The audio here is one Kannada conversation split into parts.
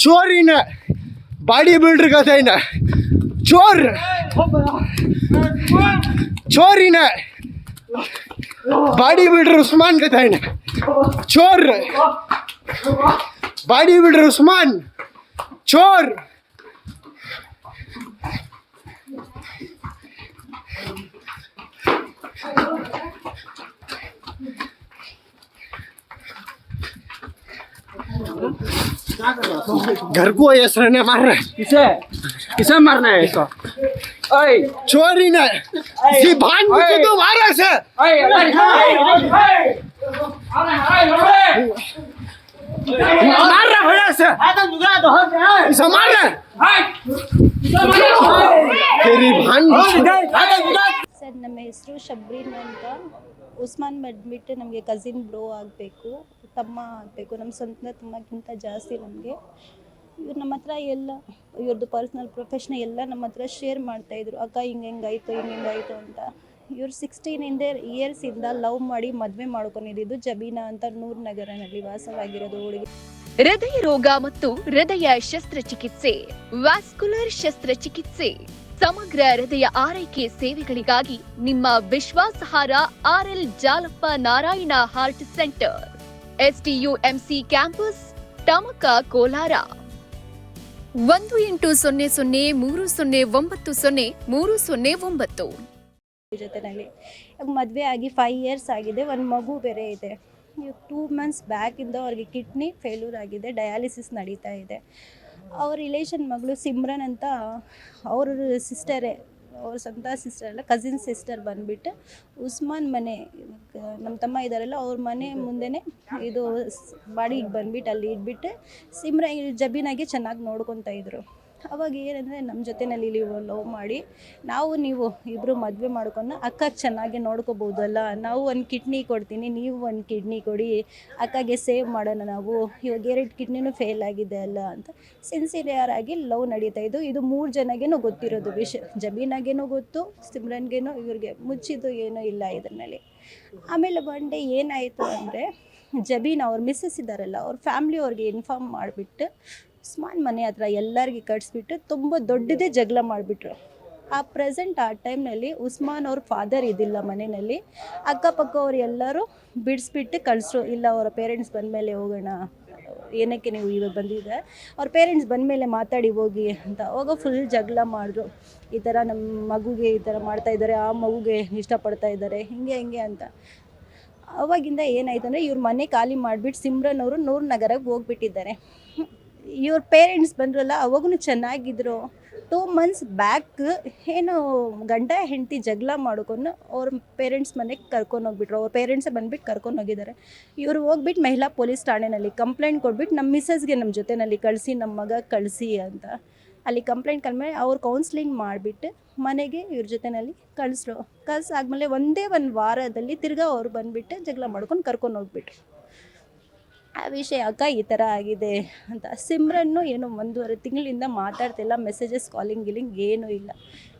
चोरी न बॉडी बिल्डर का था ना चोर चोरी न बॉडी बिल्डर उस्मान का था ना चोर बॉडी घर को ये सर ने मार रहा है किसे किसे मारना है इसको ओए चोरी ने जी भान मुझे तो मारा से ओए अरे मार रहा भैया से इसे मार रहा है तेरी भान ಸರ್ ನಮ್ಮ ಹೆಸರು ಶಬ್ರೀನ್ ಅಂತ ಉಸ್ಮಾನ್ ಬಂದ್ಬಿಟ್ಟು ನಮಗೆ ಕಸಿನ್ ಬ್ರೋ ಆಗಬೇಕು ತಮ್ಮ ಆಗಬೇಕು ನಮ್ಮ ಸ್ವಂತ ತಮ್ಮಕ್ಕಿಂತ ಜಾಸ್ತಿ ನಮಗೆ. ಇವ್ರು ನಮ್ಮ ಹತ್ರ ಎಲ್ಲ ಇವ್ರದ್ದು ಪರ್ಸ್ನಲ್ ಪ್ರೊಫೆಷ್ನಲ್ ಎಲ್ಲ ನಮ್ಮ ಹತ್ರ ಶೇರ್ ಮಾಡ್ತಾಯಿದ್ರು ಅಕ್ಕ, ಹಿಂಗೆ ಹೆಂಗಾಯ್ತು ಹಿಂಗೆ ಹಿಂಗಾಯ್ತು ಅಂತ. ಇವ್ರು ಸಿಕ್ಸ್ಟೀನ್ ಇಂದ ಲವ್ ಮಾಡಿ ಮದುವೆ ಮಾಡ್ಕೊಂಡಿದ್ದು ಜಬೀನಾ ಅಂತ ನೂರ್ ನಗರನಲ್ಲಿ ವಾಸವಾಗಿರೋದು ಹುಡುಗಿ. ಹೃದಯ ರೋಗ ಮತ್ತು ಹೃದಯ ಶಸ್ತ್ರಚಿಕಿತ್ಸೆ. ವ್ಯಾಸ್ಕುಲರ್ ಶಸ್ತ್ರಚಿಕಿತ್ಸೆ. ಸಮಗ್ರ ಹೃದಯ ಆರೈಕೆ ಸೇವೆಗಳಿಗಾಗಿ ನಿಮ್ಮ ವಿಶ್ವಾಸಾರ್ಹಾರ R L Jalappa Narayana heart centre. STUMC campus, Tamaka Kolar. ಒಂದು ಎಂಟು ಸೊನ್ನೆ ಸೊನ್ನೆ ಮೂರು ಸೊನ್ನೆ ಒಂಬತ್ತು ಸೊನ್ನೆ ಮೂರು ಸೊನ್ನೆ ಒಂಬತ್ತು. ಜೊತೆನಲ್ಲಿ ಮದುವೆ ಆಗಿ ಫೈವ್ ಇಯರ್ಸ್ ಆಗಿದೆ, ಒಂದು ಮಗು ಬೇರೆ ಇದೆ. ಟೂ ಮಂತ್ಸ್ ಬ್ಯಾಕಿಂದ ಅವ್ರಿಗೆ ಕಿಡ್ನಿ ಫೇಲ್ಯೂರ್ ಆಗಿದೆ ಡಯಾಲಿಸಿಸ್ ನಡೀತಾ ಇದೆ. ಅವ್ರ ರಿಲೇಷನ್ ಮಗಳು ಸಿಮ್ರನ್ ಅಂತ ಅವ್ರ ಸಿಸ್ಟರೇ ಅವ್ರ ಸ್ವಂತ ಸಿಸ್ಟರ್ ಅಲ್ಲ ಕಸಿನ್ ಸಿಸ್ಟರ್ ಬಂದುಬಿಟ್ಟು ಉಸ್ಮಾನ್ ಮನೆ ನಮ್ಮ ತಮ್ಮ ಇದ್ದಾರಲ್ಲ, ಅವ್ರ ಮನೆ ಮುಂದೆನೇ ಇದು ಬಾಡಿಗೆ ಬಂದ್ಬಿಟ್ಟು ಅಲ್ಲಿ ಇಟ್ಬಿಟ್ಟು ಸಿಮ್ರ ಜಬೀನಾಗೆ ಚೆನ್ನಾಗಿ ನೋಡ್ಕೊತಾ ಇದ್ರು. ಅವಾಗ ಏನಂದರೆ ನಮ್ಮ ಜೊತೆನಲ್ಲಿ ನೀವು ಲವ್ ಮಾಡಿ, ನಾವು ನೀವು ಇಬ್ಬರು ಮದುವೆ ಮಾಡ್ಕೊಂಡು ಅಕ್ಕ ಚೆನ್ನಾಗಿ ನೋಡ್ಕೋಬೋದಲ್ಲ, ನಾವು ಒಂದು ಕಿಡ್ನಿ ಕೊಡ್ತೀನಿ, ನೀವು ಒಂದು ಕಿಡ್ನಿ ಕೊಡಿ, ಅಕ್ಕಗೆ ಸೇವ್ ಮಾಡೋಣ ನಾವು, ಇವಾಗ ಎರಡು ಕಿಡ್ನಿನೂ ಫೇಲ್ ಆಗಿದೆ ಅಲ್ಲ ಅಂತ ಸಿನ್ಸಿಯರ್ ಆಗಿ ಲವ್ ನಡೀತಾ ಇದ್ದು, ಇದು ಮೂರು ಜನಗೇನೂ ಗೊತ್ತಿರೋದು ವಿಷಯ ಜಬೀನಾಗೇನೋ ಗೊತ್ತು, ಸಿಮ್ರನ್ಗೇನೋ ಇವ್ರಿಗೆ ಮುಚ್ಚಿದ್ದು ಏನೂ ಇಲ್ಲ ಇದರಲ್ಲಿ. ಆಮೇಲೆ ಒನ್ ಡೇ ಏನಾಯಿತು ಅಂದರೆ ಜಬೀನ್ ಅವ್ರ ಮಿಸ್ಸಸ್ ಇದ್ದಾರಲ್ಲ, ಅವ್ರ ಫ್ಯಾಮ್ಲಿ ಅವ್ರಿಗೆ ಇನ್ಫಾರ್ಮ್ ಮಾಡಿಬಿಟ್ಟು ಉಸ್ಮಾನ್ ಮನೆ ಹತ್ರ ಎಲ್ಲರಿಗೆ ಕಟ್ಸ್ಬಿಟ್ಟು ತುಂಬ ದೊಡ್ಡದೇ ಜಗಳ ಮಾಡಿಬಿಟ್ರು. ಆ ಪ್ರೆಸೆಂಟ್ ಆ ಟೈಮ್ನಲ್ಲಿ ಉಸ್ಮಾನ್ ಅವ್ರ ಫಾದರ್ ಇದ್ದಿಲ್ಲ ಮನೆಯಲ್ಲಿ. ಅಕ್ಕಪಕ್ಕ ಅವ್ರು ಎಲ್ಲರೂ ಬಿಡಿಸ್ಬಿಟ್ಟು ಕಳಿಸ್ರು, ಇಲ್ಲ, ಅವರ ಪೇರೆಂಟ್ಸ್ ಬಂದಮೇಲೆ ಹೋಗೋಣ, ಏನಕ್ಕೆ ನೀವು ಇವಾಗ ಬಂದಿದೆ ಅವ್ರ ಪೇರೆಂಟ್ಸ್ ಬಂದಮೇಲೆ ಮಾತಾಡಿ, ಹೋಗಿ ಅಂತ. ಅವಾಗ ಫುಲ್ ಜಗಳ ಮಾಡಿದ್ರು. ಈ ಥರ ನಮ್ಮ ಮಗುಗೆ ಈ ಥರ ಮಾಡ್ತಾ ಇದ್ದಾರೆ, ಆ ಮಗುಗೆ ಇಷ್ಟಪಡ್ತಾ ಇದ್ದಾರೆ, ಹಿಂಗೆ ಹಿಂಗೆ ಅಂತ. ಅವಾಗಿಂದ ಏನಾಯ್ತು ಅಂದರೆ ಇವ್ರ ಮನೆ ಖಾಲಿ ಮಾಡಿಬಿಟ್ಟು ಸಿಮ್ರನ್ ಅವರು ನೂರು ನಗರಕ್ಕೆ ಹೋಗ್ಬಿಟ್ಟಿದ್ದಾರೆ. ಇವ್ರ ಪೇರೆಂಟ್ಸ್ ಬಂದ್ರಲ್ಲ ಅವಾಗೂ ಚೆನ್ನಾಗಿದ್ರು. ಟೂ ಮಂತ್ಸ್ ಬ್ಯಾಕ್ ಏನು ಗಂಡ ಹೆಂಡತಿ ಜಗಳ ಮಾಡ್ಕೊಂಡು ಅವ್ರ ಪೇರೆಂಟ್ಸ್ ಮನೆಗೆ ಕರ್ಕೊಂಡು ಹೋಗ್ಬಿಟ್ರು. ಅವ್ರ ಪೇರೆಂಟ್ಸೇ ಬಂದ್ಬಿಟ್ಟು ಕರ್ಕೊಂಡು ಹೋಗಿದ್ದಾರೆ ಇವರು ಹೋಗ್ಬಿಟ್ಟು ಮಹಿಳಾ ಪೊಲೀಸ್ ಠಾಣೆನಲ್ಲಿ ಕಂಪ್ಲೇಂಟ್ ಕೊಟ್ಬಿಟ್ಟು ನಮ್ಮ ಮಿಸ್ಸಸ್ಗೆ ನಮ್ಮ ಜೊತೆನಲ್ಲಿ ಕಳಿಸಿ ನಮ್ಮ ಮಗ ಕಳಿಸಿ ಅಂತ. ಅಲ್ಲಿ ಕಂಪ್ಲೇಂಟ್ ಕಲ್ಮೇಲೆ ಅವ್ರು ಕೌನ್ಸ್ಲಿಂಗ್ ಮಾಡಿಬಿಟ್ಟು ಮನೆಗೆ ಇವ್ರ ಜೊತೆನಲ್ಲಿ ಕಳಿಸ್ರು. ಕಳ್ಸಾದ್ಮೇಲೆ ಒಂದೇ ಒಂದು ವಾರದಲ್ಲಿ ತಿರ್ಗಾ ಅವ್ರು ಬಂದುಬಿಟ್ಟು ಜಗಳ ಮಾಡ್ಕೊಂಡು ಕರ್ಕೊಂಡು ಹೋಗ್ಬಿಟ್ರು. ಆ ವಿಷಯ ಅಕ್ಕ ಈ ಥರ ಆಗಿದೆ ಅಂತ. ಸಿಮ್ರನ್ನು ಏನು ಒಂದೂವರೆ ತಿಂಗಳಿಂದ ಮಾತಾಡ್ತಿಲ್ಲ ಮೆಸೇಜಸ್ ಕಾಲಿಂಗ್ ಗಿಲಿಂಗ್ ಏನೂ ಇಲ್ಲ.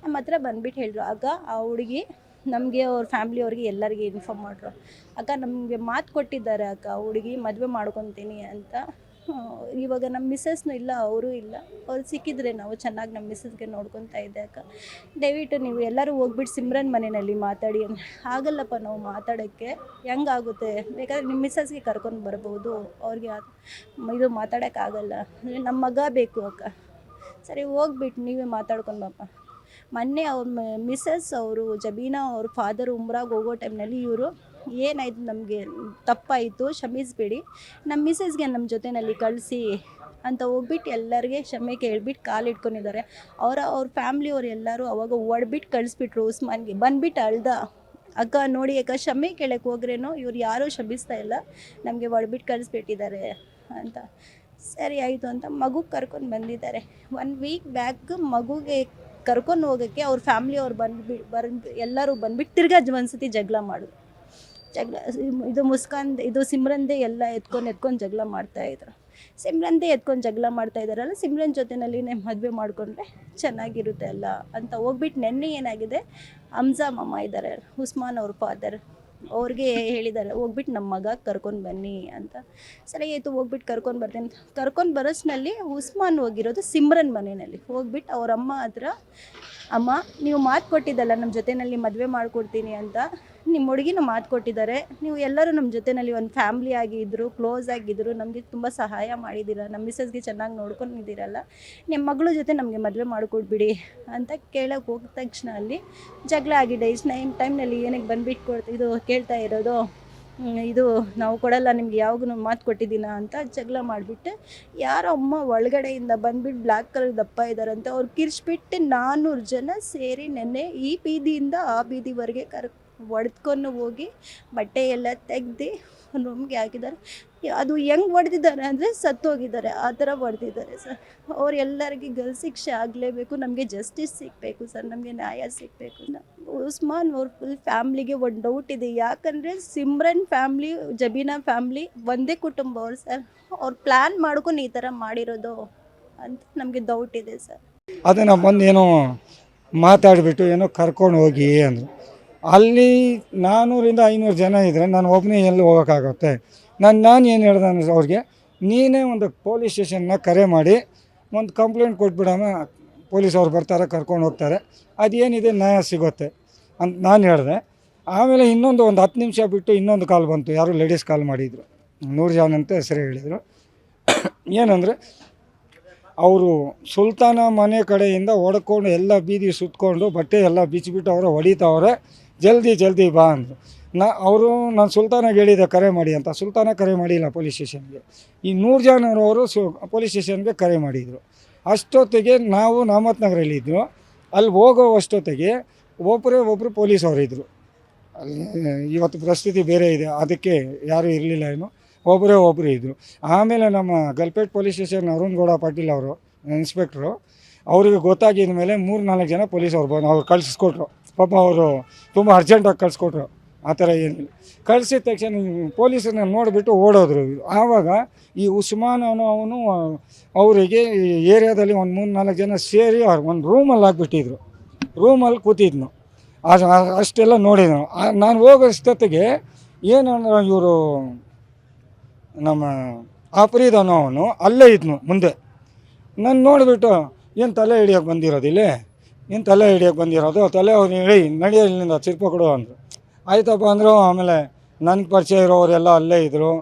ನಮ್ಮ ಹತ್ರ ಬಂದ್ಬಿಟ್ಟು ಹೇಳಿದ್ರು ಆಗ ಆ ಹುಡುಗಿ ನಮಗೆ ಅವ್ರ ಫ್ಯಾಮ್ಲಿ ಅವ್ರಿಗೆ ಎಲ್ಲರಿಗೆ ಇನ್ಫಾರ್ಮ್ ಮಾಡ್ರು. ಅಕ್ಕ, ನಮಗೆ ಮಾತು ಕೊಟ್ಟಿದ್ದಾರೆ ಅಕ್ಕ ಹುಡುಗಿ ಮದುವೆ ಮಾಡ್ಕೊತೀನಿ ಅಂತ ಇವಾಗ ನಮ್ಮ ಮಿಸ್ಸಸ್ನು ಇಲ್ಲ, ಅವರು ಇಲ್ಲ. ಅವ್ರು ಸಿಕ್ಕಿದ್ರೆ ನಾವು ಚೆನ್ನಾಗಿ ನಮ್ಮ ಮಿಸ್ಸಸ್ಗೆ ನೋಡ್ಕೊತಾ ಇದ್ದೆ ಅಕ್ಕ. ದಯವಿಟ್ಟು ನೀವು ಎಲ್ಲರೂ ಹೋಗ್ಬಿಟ್ಟು ಸಿಮ್ರನ್ ಮನೆಯಲ್ಲಿ ಮಾತಾಡಿ ಆಗಲ್ಲಪ್ಪ ನಾವು ಮಾತಾಡೋಕ್ಕೆ. ಹೆಂಗಾಗುತ್ತೆ ಬೇಕಾದ್ರೆ ನಿಮ್ಮ ಮಿಸ್ಸಸ್ಗೆ ಕರ್ಕೊಂಡು ಬರ್ಬೋದು. ಅವ್ರಿಗೆ ಇದು ಮಾತಾಡೋಕ್ಕಾಗಲ್ಲ ನಮ್ಮ ಮಗ ಬೇಕು ಅಕ್ಕ. ಸರಿ ಹೋಗ್ಬಿಟ್ಟು ನೀವೇ ಮಾತಾಡ್ಕೊಂಡು ಮೊನ್ನೆ ಅವ್ರ ಮಿಸ್ಸಸ್ ಅವರು, ಜಬೀನಾ ಅವ್ರ ಫಾದರ್ ಉಮ್ರಾಗ ಹೋಗೋ ಟೈಮ್ನಲ್ಲಿ ಇವರು ಏನಾಯ್ತು ನಮಗೆ? ತಪ್ಪಾಯಿತು, ಕ್ಷಮಿಸ್ಬೇಡಿ. ನಮ್ಮ ಮಿಸ್ಸಸ್ಗೆ ನಮ್ಮ ಜೊತೆನಲ್ಲಿ ಕಳಿಸಿ ಅಂತ ಹೋಗ್ಬಿಟ್ಟು ಎಲ್ಲರಿಗೆ ಕ್ಷಮೆ ಕೇಳ್ಬಿಟ್ಟು ಕಾಲು ಇಟ್ಕೊಂಡಿದ್ದಾರೆ. ಅವರ, ಅವ್ರ ಫ್ಯಾಮ್ಲಿಯವ್ರು ಎಲ್ಲರೂ ಅವಾಗ ಒಡ್ಬಿಟ್ಟು ಕಳಿಸ್ಬಿಟ್ರು ಉಸ್ಮಾನ್ಗೆ. ಬಂದ್ಬಿಟ್ಟು ಅಳ್ದ, ಅಕ್ಕ ನೋಡಿ ಅಕ್ಕ, ಕ್ಷಮೆ ಕೇಳಕ್ಕೆ ಹೋಗ್ರೇನೋ? ಇವ್ರು ಯಾರೂ ಕ್ಷಮಿಸ್ತಾ ಇಲ್ಲ. ನಮಗೆ ಒಡ್ಬಿಟ್ಟು ಕಳಿಸ್ಬಿಟ್ಟಿದ್ದಾರೆ ಅಂತ. ಸರಿ ಆಯಿತು ಅಂತ ಮಗು ಕರ್ಕೊಂಡು ಬಂದಿದ್ದಾರೆ. ಒನ್ ವೀಕ್ ಬ್ಯಾಕ್ ಮಗುಗೆ ಕರ್ಕೊಂಡು ಹೋಗೋಕ್ಕೆ ಅವ್ರ ಫ್ಯಾಮ್ಲಿ ಅವ್ರು ಬಂದ್ಬಿ, ಬಂದು, ಎಲ್ಲರೂ ಬಂದ್ಬಿಟ್ಟು ತಿರ್ಗಾ ಒಂದ್ಸತಿ ಜಗಳ ಮಾಡಿದ್ರು ಜಗಳ, ಇದು ಮುಸ್ಕಾನ್ ಇದು ಸಿಮ್ರಂದೇ ಎಲ್ಲ ಎತ್ಕೊಂಡು ಎತ್ಕೊಂಡು ಜಗಳ ಮಾಡ್ತಾ ಮಾಡ್ತಾಯಿದ್ರು ಸಿಮ್ರಂದೇ ಎತ್ಕೊಂಡು ಜಗಳ ಮಾಡ್ತಾ ಇದ್ದಾರಲ್ಲ, ಸಿಮ್ರನ್ ಜೊತೆನಲ್ಲಿನೇ ಮದುವೆ ಮಾಡಿಕೊಂಡ್ರೆ ಚೆನ್ನಾಗಿರುತ್ತೆ ಅಲ್ಲ ಅಂತ ಹೋಗ್ಬಿಟ್ಟು ನೆನ್ನೆ ಏನಾಗಿದೆ ಹಮ್ಜಾ ಮಾಮ ಇದ್ದಾರೆ ಉಸ್ಮಾನ್ ಅವ್ರ ಫಾದರ್ ಅವ್ರಿಗೆ ಹೇಳಿದ್ದಾರೆ ಹೋಗ್ಬಿಟ್ಟು ನಮ್ಮ ಮಗ ಕರ್ಕೊಂಡು ಬನ್ನಿ ಅಂತ. ಸರಿ, ಆಯಿತು ಹೋಗ್ಬಿಟ್ಟು ಕರ್ಕೊಂಡು ಬರ್ತೀನಿ. ಕರ್ಕೊಂಡು ಬರೋಸ್ನಲ್ಲಿ ಉಸ್ಮಾನ್ ಹೋಗಿರೋದು ಸಿಮ್ರನ್ ಮನೆಯಲ್ಲಿ. ಹೋಗ್ಬಿಟ್ಟು ಅವ್ರ ಅಮ್ಮ ಹತ್ರ, ಅಮ್ಮ, ನೀವು ಮಾತು ಕೊಟ್ಟಿದ್ದಲ್ಲ ನಮ್ಮ ಜೊತೆಯಲ್ಲಿ ಮದುವೆ ಮಾಡಿಕೊಡ್ತೀನಿ ಅಂತ ನಿಮ್ಮ ಹುಡುಗಿನ ಮಾತು ಕೊಟ್ಟಿದ್ದಾರೆ ನೀವು ಎಲ್ಲರೂ ನಮ್ಮ ಜೊತೆಯಲ್ಲಿ ಒಂದು ಫ್ಯಾಮ್ಲಿ ಆಗಿದ್ದರು ಕ್ಲೋಸ್ ಆಗಿದ್ದರು ನಮಗೆ ತುಂಬ ಸಹಾಯ ಮಾಡಿದ್ದೀರ ನಮ್ಮ ಮಿಸ್ಸಸ್ಗೆ ಚೆನ್ನಾಗಿ ನೋಡ್ಕೊಂಡಿದ್ದೀರಲ್ಲ ನಿಮ್ಮ ಮಗಳ ಜೊತೆ ನಮಗೆ ಮದುವೆ ಮಾಡಿಕೊಡ್ಬಿಡಿ ಅಂತ ಕೇಳೋಕೆ ಹೋಗಿದ ತಕ್ಷಣ ಅಲ್ಲಿ ಜಗಳ ಆಗಿದೆ. ಇಷ್ಟು ನೈನ್ ಟೈಮ್ನಲ್ಲಿ ಏನಕ್ಕೆ ಬಂದ್ಬಿಟ್ಟು ಕೊಡ್ತಾ ಇದು ಕೇಳ್ತಾ ಇರೋದು ಇದು ನಾವು ಕೊಡಲ್ಲ, ನಿಮ್ಗೆ ಯಾವಾಗೂ ಮಾತು ಕೊಟ್ಟಿದ್ದೀನ ಅಂತ ಜಗಳ ಮಾಡಿಬಿಟ್ಟು ಯಾರೋ ಅಮ್ಮ ಒಳಗಡೆಯಿಂದ ಬಂದ್ಬಿಟ್ಟು ಬ್ಲ್ಯಾಕ್ ಕಲರ್ ದಪ್ಪ ಇದ್ದಾರಂತೆ ಅವ್ರು ಕಿರ್ಚ್ಬಿಟ್ಟು ನಾನ್ನೂರು ಜನ ಸೇರಿ ನೆನ್ನೆ ಈ ಬೀದಿಯಿಂದ ಆ ಬೀದಿವರೆಗೆ ಕರ್ ಹೊಡೆದ್ಕೊಂಡು ಹೋಗಿ ಬಟ್ಟೆ ಎಲ್ಲ ತೆಗ್ದು ರೂಮ್ಗೆ ಹಾಕಿದ್ದಾರೆ. ಅದು ಹೆಂಗೆ ಹೊಡೆದಿದ್ದಾರೆ ಅಂದರೆ ಸತ್ತೋಗಿದ್ದಾರೆ. ಆ ಥರ ಹೊಡೆದಿದ್ದಾರೆ ಸರ್. ಅವ್ರು ಎಲ್ಲರಿಗೆ ಗಲ್ ಶಿಕ್ಷೆ ಆಗಲೇಬೇಕು, ನಮಗೆ ಜಸ್ಟಿಸ್ ಸಿಗಬೇಕು ಸರ್, ನಮಗೆ ನ್ಯಾಯ ಸಿಗಬೇಕು. ಉಸ್ಮಾನ್ ಅವ್ರ ಫುಲ್ ಫ್ಯಾಮ್ಲಿಗೆ ಒಂದು ಡೌಟ್ ಇದೆ. ಯಾಕಂದರೆ ಸಿಮ್ರನ್ ಫ್ಯಾಮ್ಲಿ, ಜಬೀನಾ ಫ್ಯಾಮ್ಲಿ ಒಂದೇ ಕುಟುಂಬ ಅವ್ರು ಸರ್. ಅವ್ರು ಪ್ಲ್ಯಾನ್ ಮಾಡ್ಕೊಂಡು ಈ ಥರ ಮಾಡಿರೋದು ಅಂತ ನಮಗೆ ಡೌಟ್ ಇದೆ ಸರ್. ಅದನ್ನು ಬಂದು ಏನೋ ಮಾತಾಡಿಬಿಟ್ಟು ಏನೋ ಕರ್ಕೊಂಡು ಹೋಗಿ ಅಂದರು. ಅಲ್ಲಿ ನಾನ್ನೂರಿಂದ ಐನೂರು ಜನ ಇದ್ದರೆ ನಾನು ಒಬ್ಬನೇ ಎಲ್ಲಿ ಹೋಗೋಕ್ಕಾಗುತ್ತೆ? ನಾನು ನಾನು ಏನು ಹೇಳ್ದೆ ಅಂದ್ರೆ ಅವ್ರಿಗೆ, ನೀನೇ ಒಂದು ಪೊಲೀಸ್ ಸ್ಟೇಷನ್ನ ಕರೆ ಮಾಡಿ, ಒಂದು ಕಂಪ್ಲೇಂಟ್ ಕೊಟ್ಬಿಡಮ್ಮ ಪೊಲೀಸ್ ಅವ್ರು ಬರ್ತಾರೆ, ಕರ್ಕೊಂಡು ಹೋಗ್ತಾರೆ. ಅದೇನಿದೆ ನ್ಯಾಯ ಸಿಗುತ್ತೆ ಅಂತ ನಾನು ಹೇಳಿದೆ. ಆಮೇಲೆ ಇನ್ನೊಂದು ಒಂದು ಹತ್ತು ನಿಮಿಷ ಬಿಟ್ಟು ಇನ್ನೊಂದು ಕಾಲ್ ಬಂತು. ಯಾರು ಲೇಡೀಸ್ ಕಾಲ್ ಮಾಡಿದರು. ನೂರು ಜನ ಅಂತ ಹೆಸರು ಹೇಳಿದರು. ಏನಂದರೆ, ಅವರು ಸುಲ್ತಾನ ಮನೆ ಕಡೆಯಿಂದ ಹೊಡ್ಕೊಂಡು ಎಲ್ಲ ಬೀದಿ ಸುತ್ತಕೊಂಡು ಬಟ್ಟೆ ಎಲ್ಲ ಬಿಚ್ಚಿಬಿಟ್ಟು ಅವರು ಹೊಡಿತಾವ್ರೆ. ಜಲ್ದಿ ಜಲ್ದಿ ಬಾ ಅಂದರು. ನಾ, ಅವರು, ನಾನು ಸುಲ್ತಾನಾಗೆ ಹೇಳಿದೆ ಕರೆ ಮಾಡಿ ಅಂತ, ಸುಲ್ತಾನ ಕರೆ ಮಾಡಿಲ್ಲ ಪೊಲೀಸ್ ಸ್ಟೇಷನ್ಗೆ. ಈ ನೂರು ಜನರವರು ಸು, ಪೊಲೀಸ್ ಸ್ಟೇಷನ್ಗೆ ಕರೆ ಮಾಡಿದರು. ಅಷ್ಟೊತ್ತಿಗೆ ನಾವು ನಾಮತ್ ನಗರಲ್ಲಿದ್ದು ಅಲ್ಲಿ ಹೋಗೋ ಅಷ್ಟೊತ್ತಿಗೆ ಒಬ್ಬರೇ ಒಬ್ಬರು ಪೊಲೀಸ್ ಅವರಿದ್ದರು ಅಲ್ಲಿ, ಇವತ್ತು ಪರಿಸ್ಥಿತಿ ಬೇರೆ ಇದೆ, ಅದಕ್ಕೆ ಯಾರೂ ಇರಲಿಲ್ಲ ಏನು. ಒಬ್ಬರೇ ಒಬ್ಬರು ಇದ್ದರು ಆಮೇಲೆ ನಮ್ಮ ಗಲ್ಪೇಟ್ ಪೊಲೀಸ್ ಸ್ಟೇಷನ್ ಅರುಣ್ ಗೌಡ ಪಾಟೀಲ್ ಅವರು, ಇನ್ಸ್ಪೆಕ್ಟ್ರು, ಅವರಿಗೆ ಗೊತ್ತಾಗಿದ ಮೇಲೆ ಮೂರು ನಾಲ್ಕು ಜನ ಪೊಲೀಸ್ ಅವ್ರು ಬಂದು ಅವ್ರು ಕಳಿಸ್ಕೊಟ್ರು ಪಾಪ ಅವರು ತುಂಬ ಅರ್ಜೆಂಟಾಗಿ ಕಳಿಸ್ಕೊಟ್ರು. ಆ ಥರ ಏನಿಲ್ಲ. ಕಳಿಸಿದ ತಕ್ಷಣ ಪೊಲೀಸರನ್ನ ನೋಡಿಬಿಟ್ಟು ಓಡೋದ್ರು. ಆವಾಗ ಈ ಉಸ್ಮಾನ್ ಅನ್ನೋ ಅವನು, ಅವರಿಗೆ ಈ ಏರಿಯಾದಲ್ಲಿ ಒಂದು ಮೂರು ನಾಲ್ಕು ಜನ ಸೇರಿ ಅವ್ರು ಒಂದು ರೂಮಲ್ಲಿ ಹಾಕ್ಬಿಟ್ಟಿದ್ರು. ರೂಮಲ್ಲಿ ಕೂತಿದ್ನು. ಅದು ಅಷ್ಟೆಲ್ಲ ನೋಡಿದ್ನು ನಾನು ಹೋಗೋಷ್ಟೊತ್ತಿಗೆ ಏನಂದ್ರೆ ಇವರು ನಮ್ಮ ಆಪ್ರೀದ್ ಅನ್ನೋ ಅವನು ಅಲ್ಲೇ ಇದ್ನು ಮುಂದೆ. ನಾನು ನೋಡಿಬಿಟ್ಟು ಏನು ತಲೆ ಹಿಡಿಯೋಕೆ ಬಂದಿರೋದು ಏನು ತಲೆ ಹಿಡಿಯೋಕೆ ಬಂದಿರೋದು ತಲೆ ಹೇಳಿ ನಡಿಯ ಇಲ್ಲಿಂದ ಚಿರ್ಪ ಕೊಡು ಅಂದರು. ಆಯ್ತಪ್ಪ ಅಂದರು, ಆಮೇಲೆ ನನಗೆ ಪರಿಚಯ ಇರೋರೆಲ್ಲ ಅಲ್ಲೇ ಇದ್ದರು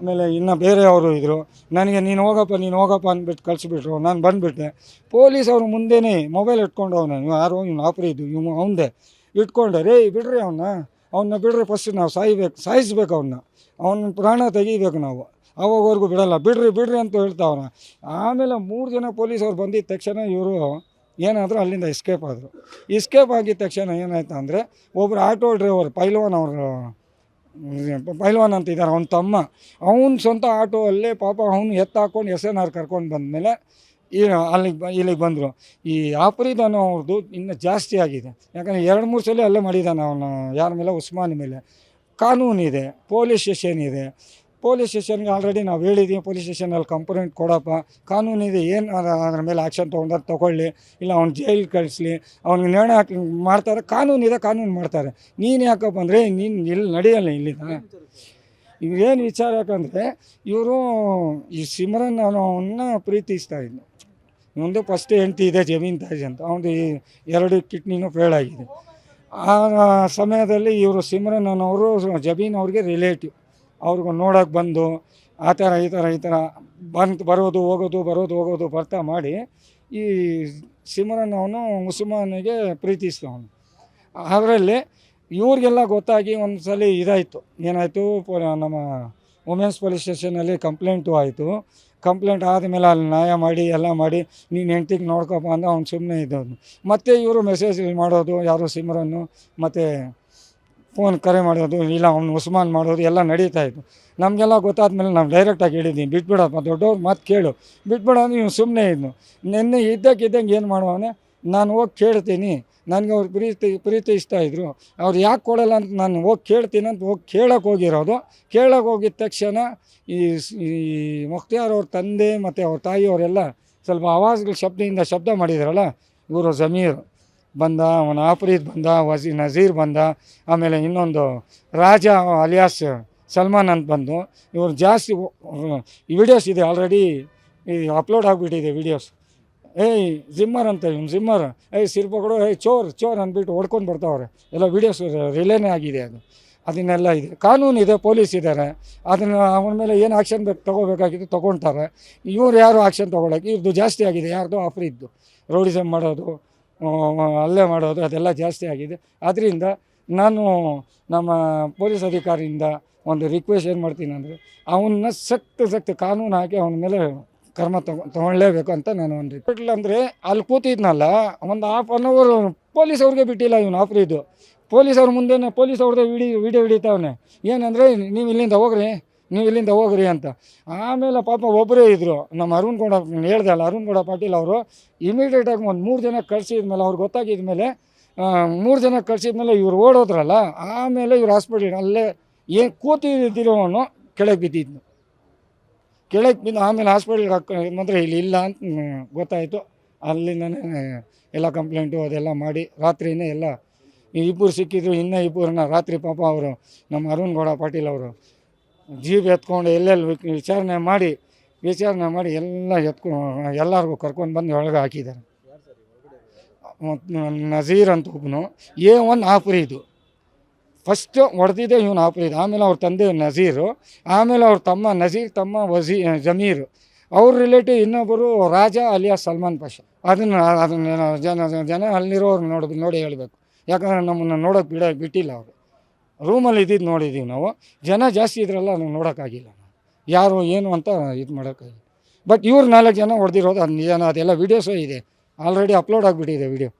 ಆಮೇಲೆ ಇನ್ನು ಬೇರೆಯವರು ಇದ್ದರು ನನಗೆ ನೀನು ಹೋಗಪ್ಪ ನೀನು ಹೋಗಪ್ಪ ಅಂದ್ಬಿಟ್ಟು ಕಳಿಸ್ಬಿಟ್ರು. ನಾನು ಬಂದುಬಿಟ್ಟೆ. ಪೊಲೀಸ್ ಅವರು ಮುಂದೆನೇ ಮೊಬೈಲ್ ಇಟ್ಕೊಂಡು ಅವನು ಇವ್ ಯಾರು, ಇವ್ನು ಆಪ್ರಿದ್ದು ಇವ್ನು ಅವಂದೆ ಇಟ್ಕೊಂಡೆ ರೇ ಬಿಡ್ರಿ ಅವನ್ನ ಅವನ್ನ ಬಿಡ್ರಿ ಫಸ್ಟ್ ನಾವು ಸಾಯ್ಬೇಕು, ಸಾಯಿಸ್ಬೇಕು ಅವನ್ನ ಅವನ ಪ್ರಾಣ ತೆಗಿಬೇಕು ನಾವು. ಅವಾಗವರೆಗೂ ಬಿಡಲ್ಲ. ಬಿಡ್ರಿ ಬಿಡ್ರಿ ಅಂತ ಹೇಳ್ತಾವ್ರ ಆಮೇಲೆ ಮೂರು ಜನ ಪೊಲೀಸವ್ರು ಬಂದಿದ್ದ ತಕ್ಷಣ ಇವರು ಏನಾದರೂ ಅಲ್ಲಿಂದ ಎಸ್ಕೇಪ್ ಆದರು. ಎಸ್ಕೇಪ್ ಆಗಿದ ತಕ್ಷಣ ಏನಾಯ್ತು ಅಂದರೆ ಒಬ್ಬರು ಆಟೋ ಡ್ರೈವರ್ ಪೈಲ್ವಾನ್ ಅವರು ಪೈಲ್ವಾನ್ ಅಂತ ಇದ್ದಾರೆ ಅವನ ತಮ್ಮ, ಅವನ ಸ್ವಂತ ಆಟೋ ಅಲ್ಲೇ ಪಾಪ ಅವನು ಎತ್ತಾಕೊಂಡು ಎಸ್ ಎನ್ ಆರ್ ಕರ್ಕೊಂಡು ಬಂದಮೇಲೆ ಈ, ಅಲ್ಲಿಗೆ ಇಲ್ಲಿಗೆ ಬಂದರು. ಈ ಆಫ್ರೀದ್ ಅನ್ನೋ ಅವ್ರದ್ದು ಇನ್ನೂ ಜಾಸ್ತಿ ಆಗಿದೆ. ಯಾಕಂದರೆ ಎರಡು, ಮೂರು ಸಲ ಅಲ್ಲೇ ಮಾಡಿದ್ದಾನೆ ಅವನು, ಯಾರ ಮೇಲೆ? ಉಸ್ಮಾನ್ ಮೇಲೆ. ಕಾನೂನಿದೆ ಪೊಲೀಸ್ ಸ್ಟೇಷನ್ ಇದೆ. ಪೊಲೀಸ್ ಸ್ಟೇಷನ್ಗೆ ಆಲ್ರೆಡಿ ನಾವು ಹೇಳಿದ್ದೀವಿ ಪೊಲೀಸ್ ಸ್ಟೇಷನಲ್ಲಿ ಕಂಪ್ಲೇಂಟ್ ಕೊಡಪ್ಪ. ಕಾನೂನಿದೆ ಏನು ಅದ್ರ ಮೇಲೆ ಆ್ಯಕ್ಷನ್ ತೊಗೊಂಡ್ರೆ ತೊಗೊಳ್ಳಿ, ಇಲ್ಲ ಅವ್ನು ಜೈಲಿಗೆ ಕಳಿಸ್ಲಿ, ಅವ್ನಿಗೆ ನೇಣೆ ಹಾಕಿ ಮಾಡ್ತಾರೆ ಕಾನೂನಿದೆ ಕಾನೂನು ಮಾಡ್ತಾರೆ. ನೀನು ಯಾಕಪ್ಪ ಅಂದರೆ, ನೀನು ಇಲ್ಲಿ ನಡೆಯಲ್ಲ ಇಲ್ಲಿಂದ? ಇವೇನು ವಿಚಾರ ಯಾಕಂದರೆ, ಇವರು ಈ ಸಿಮ್ರನ್ ಅನ್ನೋವನ್ನ ಪ್ರೀತಿಸ್ತಾ ಇದ್ನು ಒಂದು ಫಸ್ಟ್ ಹೆಂಡ್ತಿ ಇದೆ, ಜಮೀನ್ ತಾಜ್ ಅಂತ. ಅವನು ಎರಡು ಕಿಡ್ನಿನೂ ಫೇಲ್ ಆಗಿದೆ. ಆ ಸಮಯದಲ್ಲಿ ಇವರು ಸಿಮರನ್ ಅನ್ನೋರು ಜಮೀನ್ ಅವ್ರಿಗೆ ರಿಲೇಟಿವ್ ಅವ್ರಿಗೆ ನೋಡೋಕೆ ಬಂದು ಆ ಥರ ಈ ಥರ ಈ ಥರ ಬಂತು ಬರೋದು, ಹೋಗೋದು ಬರೋದು, ಹೋಗೋದು ಬರ್ತಾ ಮಾಡಿ ಈ ಸಿಮರನ್ ಅವನು ಮುಸಲ್ಮಾನಿಗೆ ಪ್ರೀತಿಸ್ತವನು ಅದರಲ್ಲಿ ಇವ್ರಿಗೆಲ್ಲ ಗೊತ್ತಾಗಿ ಒಂದು ಸಲ ಇದಾಯಿತು. ಏನಾಯಿತು ನಮ್ಮ ವುಮೆನ್ಸ್ ಪೊಲೀಸ್ ಸ್ಟೇಷನಲ್ಲಿ ಕಂಪ್ಲೇಂಟು ಆಯಿತು. ಕಂಪ್ಲೇಂಟ್ ಆದಮೇಲೆ ಅಲ್ಲಿ ನ್ಯಾಯ ಮಾಡಿ, ಎಲ್ಲ ಮಾಡಿ, ನೀನು ಹೆಂಡ್ತಿಗೆ ನೋಡ್ಕೊಪ್ಪ ಅಂದ್ರೆ ಅವ್ನು ಸುಮ್ಮನೆ ಇದ್ದವನು. ಮತ್ತು ಇವರು ಮೆಸೇಜ್ ಮಾಡೋದು, ಯಾರು ಸಿಮ್ರನ್ನು, ಮತ್ತು ಫೋನ್ ಕರೆ ಮಾಡೋದು, ಇಲ್ಲ ಅವ್ನು ಉಸ್ಮಾನ್ ಮಾಡೋದು ಎಲ್ಲ ನಡೀತಾ ಇತ್ತು. ನಮಗೆಲ್ಲ ಗೊತ್ತಾದ್ಮೇಲೆ ನಾವು ಡೈರೆಕ್ಟಾಗಿ ಹೇಳಿದ್ದೀನಿ ಬಿಟ್ಬಿಡಪ್ಪ ದೊಡ್ಡವ್ರು ಮಾತು ಕೇಳು. ಬಿಟ್ಬಿಡ ಇವ್ನು ಸುಮ್ಮನೆ ಇದ್ನು. ನಿನ್ನೆ ಇದ್ದಕ್ಕಿದ್ದಂಗೆ ಏನು ಮಾಡುವವನೇ ನಾನು ಹೋಗಿ ಕೇಳ್ತೀನಿ, ನನಗೆ ಅವ್ರು ಪ್ರೀತಿ ಪ್ರೀತಿ ಇಷ್ಟ ಇದ್ದರು ಅವ್ರು ಯಾಕೆ ಕೊಡಲ್ಲ ಅಂತ ನಾನು ಹೋಗಿ ಕೇಳ್ತೀನಿ ಅಂತ ಹೋಗಿ ಕೇಳೋಕೆ ಹೋಗಿರೋದು. ಕೇಳೋಕೆ ಹೋಗಿದ ತಕ್ಷಣ ಈ ಈ ಮುಖ್ತಿಯಾರ್ ಅವ್ರ ತಂದೆ ಮತ್ತು ಅವ್ರ ತಾಯಿಯವರೆಲ್ಲ ಸ್ವಲ್ಪ ಆವಾಜ್ಗಳು ಶಬ್ದದಿಂದ ಶಬ್ದ ಮಾಡಿದ್ರಲ್ಲ, ಇವರು ಜಮೀರ್. ಬಂದ, ಅವನ ಆಫ್ರೀದ್ ಬಂದ, ವಜಿ ನಜೀರ್ ಬಂದ, ಆಮೇಲೆ ಇನ್ನೊಂದು ರಾಜ ಅಲಿಯಾಸ್ ಸಲ್ಮಾನ್ ಅಂತ ಬಂದು, ಇವರು ಜಾಸ್ತಿ ವಿಡಿಯೋಸ್ ಇದೆ ಆಲ್ರೆಡಿ ಅಪ್ಲೋಡ್ ಆಗಿಬಿಟ್ಟಿದೆ ವಿಡಿಯೋಸ್ ಏಯ್, ಜಿಮ್ಮರ್ ಅಂತ ಇವ್ನು, ಜಿಮ್ಮರ್. ಏಯ್ ಸಿರ್ ಪಕಡು ಏಯ್, ಚೋರ್ ಚೋರ್ ಅಂದ್ಬಿಟ್ಟು ಹೊಡ್ಕೊಂಡು ಬರ್ತಾವ್ರೆ. ಎಲ್ಲ ವೀಡಿಯೋಸ್ ರಿಲೇನೇ ಆಗಿದೆ ಅದು. ಅದನ್ನೆಲ್ಲ ಇದೆ. ಕಾನೂನು ಇದೆ, ಪೊಲೀಸ್ ಇದ್ದಾರೆ ಅದನ್ನು ಅವನ ಮೇಲೆ ಏನು ಆ್ಯಕ್ಷನ್ ಬೇಕು, ತೊಗೋಬೇಕಾಗಿತ್ತು ತೊಗೊಳ್ತಾರೆ ಇವ್ರು ಯಾರು ಆ್ಯಕ್ಷನ್ ತೊಗೊಳಕ್ಕೆ? ಇವ್ರದ್ದು ಜಾಸ್ತಿ ಆಗಿದೆ, ಯಾರ್ದು ಆಫ್ರಿದ್ದು. ರೌಡಿಸಮ್ ಮಾಡೋದು ಹಲ್ಲೆ ಮಾಡೋದು, ಅದೆಲ್ಲ ಜಾಸ್ತಿ ಆಗಿದೆ. ಆದ್ದರಿಂದ ನಾನು ನಮ್ಮ ಪೊಲೀಸ್ ಅಧಿಕಾರಿಯಿಂದ ಒಂದು ರಿಕ್ವೆಸ್ಟ್ ಏನು ಮಾಡ್ತೀನಿ ಅಂದರೆ ಅವನ್ನ ಸಕ್ತ ಸಕ್ತ ಕಾನೂನು ಹಾಕಿ ಅವನ ಮೇಲೆ ಕರ್ಮ ತಗೊ ತೊಗೊಳ್ಳೇಬೇಕು ಅಂತ ನಾನು ಒಂದು ರಿಪೋರ್ಟ್ ಅಂದರೆ ಅಲ್ಲಿ ಕೂತಿದ್ನಲ್ಲ, ಒಂದು ಹಾಫ್ ಆನ್ ಅವರ್ ಪೊಲೀಸ್ ಅವ್ರಿಗೆ ಬಿಟ್ಟಿಲ್ಲ ಇವನು ಇದು. ಪೊಲೀಸ್ ಅವ್ರ ಮುಂದೆನೇ ಪೊಲೀಸ್ ಅವ್ರದ್ದೇ ವಿಡಿಯೋ ವಿಡಿಯೋ ಹಿಡಿತಾವನೆ. ಏನಂದರೆ ನೀವು ಇಲ್ಲಿಂದ ಹೋಗ್ರಿ. ನೀವು ಇಲ್ಲಿಂದ ಹೋಗ್ರಿ ಅಂತ. ಆಮೇಲೆ ಪಾಪ ಒಬ್ಬರೇ ಇದ್ದರು ನಮ್ಮ ಅರುಣ್ ಗೌಡ ಹೇಳ್ದೆ ಅಲ್ಲ, ಅರುಣ್ ಗೌಡ ಪಾಟೀಲ್ ಅವರು ಇಮಿಡಿಯೇಟಾಗಿ ಒಂದು ಮೂರು ಜನ ಕಳಿಸಿದ ಮೇಲೆ ಮೇಲೆ ಮೂರು ಜನ ಕಳಿಸಿದ ಮೇಲೆ ಇವ್ರು ಓಡೋದ್ರಲ್ಲ, ಆಮೇಲೆ ಇವ್ರು ಹಾಸ್ಪಿಟ್ಲ್ ಅಲ್ಲೇ ಏನು ಕೂತಿದ್ದಿರೋನು ಕೆಳಗೆ ಬಿದ್ದಿದ್ನು. ಕೆಳಗೆ ಬಿದ್ದು ಆಮೇಲೆ ಹಾಸ್ಪಿಟ್ಲ್ಗೆ ಹಾಕ ಮಾತ್ರ ಇಲ್ಲಿ ಇಲ್ಲ ಅಂತ ಗೊತ್ತಾಯಿತು. ಅಲ್ಲಿಂದನೇ ಎಲ್ಲ ಕಂಪ್ಲೇಂಟು ಅದೆಲ್ಲ ಮಾಡಿ ರಾತ್ರಿನೇ ಎಲ್ಲ ಇಬ್ಬರು ಸಿಕ್ಕಿದ್ರು, ಇನ್ನೂ ಇಬ್ಬರನ್ನ ರಾತ್ರಿ ಪಾಪ ಅವರು, ನಮ್ಮ ಅರುಣ್ ಗೌಡ ಪಾಟೀಲ್ ಅವರು. ಜೀಪ್ ಎತ್ಕೊಂಡು ಎಲ್ಲೆಲ್ಲಿ ವಿಚಾರಣೆ ಮಾಡಿ ವಿಚಾರಣೆ ಮಾಡಿ ಎಲ್ಲ ಎತ್ಕೊ, ಎಲ್ಲರಿಗೂ ಕರ್ಕೊಂಡು ಬಂದು ಒಳಗೆ ಹಾಕಿದ್ದಾರೆ. ನಜೀರ್ ಅಂತ ಒಬ್ಬನು ಏ ಒನ್ ಆಪರಿ ಇದು ಫಸ್ಟ್ ಹೊಡೆದಿದ್ದೆ ಇವನು ಆಫ್ರಿದ್. ಆಮೇಲೆ ಅವ್ರ ತಂದೆ ನಜೀರು. ಆಮೇಲೆ ಅವ್ರ ತಮ್ಮ ನಜೀರ್, ತಮ್ಮ ವಜೀ ಜಮೀರು. ಅವ್ರ ರಿಲೇಟಿವ್ ಇನ್ನೊಬ್ಬರು ರಾಜ ಅಲಿಯಾ ಸಲ್ಮಾನ್ ಪಾಷ. ಅದನ್ನು ಅದನ್ನು ಜನ ಜನ ಅಲ್ಲಿರೋರು ನೋಡಿ ನೋಡಿ ಹೇಳಬೇಕು. ಯಾಕಂದರೆ ನಮ್ಮನ್ನು ನೋಡೋಕೆ ಬಿಡ, ಬಿಟ್ಟಿಲ್ಲ ಅವರು. ರೂಮಲ್ಲಿ ಇದ್ದಿದ್ದು ನೋಡಿದ್ದೀವಿ ನಾವು. ಜನ ಜಾಸ್ತಿ ಇದ್ರಲ್ಲ ನಾವು ನೋಡೋಕ್ಕಾಗಿಲ್ಲ ಯಾರು, ಏನು ಅಂತ ಇದು ಮಾಡೋಕ್ಕಾಗಿಲ್ಲ. ಬಟ್ ಇವ್ರು ನಾಲ್ಕು ಜನ ಹೊಡೆದಿರೋದು ಅದು ನಿಜನ ಅದೆಲ್ಲ ವೀಡಿಯೋಸು ಇದೆ. ಆಲ್ರೆಡಿ ಅಪ್ಲೋಡ್ ಆಗಿಬಿಟ್ಟಿದೆ ವಿಡಿಯೋ